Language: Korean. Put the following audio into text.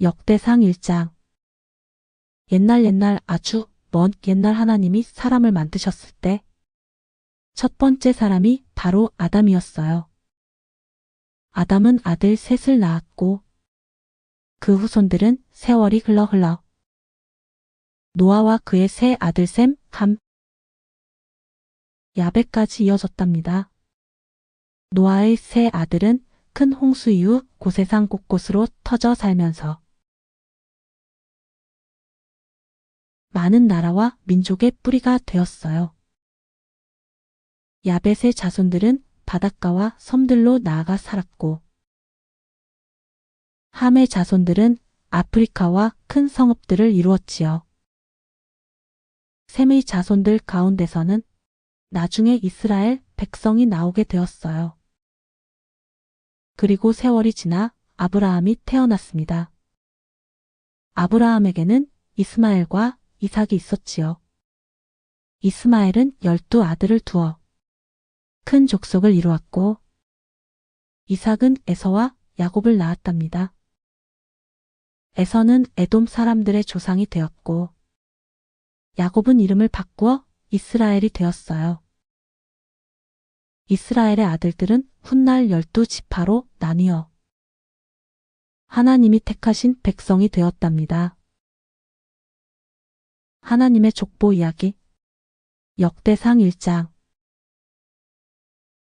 역대상 1장 옛날 옛날 아주 먼 옛날 하나님이 사람을 만드셨을 때 첫 번째 사람이 바로 아담이었어요. 아담은 아들 셋을 낳았고 그 후손들은 세월이 흘러 흘러 노아와 그의 세 아들 셈, 함, 야베까지 이어졌답니다. 노아의 세 아들은 큰 홍수 이후 고세상 곳곳으로 터져 살면서 많은 나라와 민족의 뿌리가 되었어요. 야벳의 자손들은 바닷가와 섬들로 나아가 살았고 함의 자손들은 아프리카와 큰 성읍들을 이루었지요. 셈의 자손들 가운데서는 나중에 이스라엘 백성이 나오게 되었어요. 그리고 세월이 지나 아브라함이 태어났습니다. 아브라함에게는 이스마엘과 이삭이 있었지요. 이스마엘은 열두 아들을 두어 큰 족속을 이루었고 이삭은 에서와 야곱을 낳았답니다. 에서는 에돔 사람들의 조상이 되었고 야곱은 이름을 바꾸어 이스라엘이 되었어요. 이스라엘의 아들들은 훗날 열두 지파로 나뉘어 하나님이 택하신 백성이 되었답니다. 하나님의 족보 이야기. 역대상 1장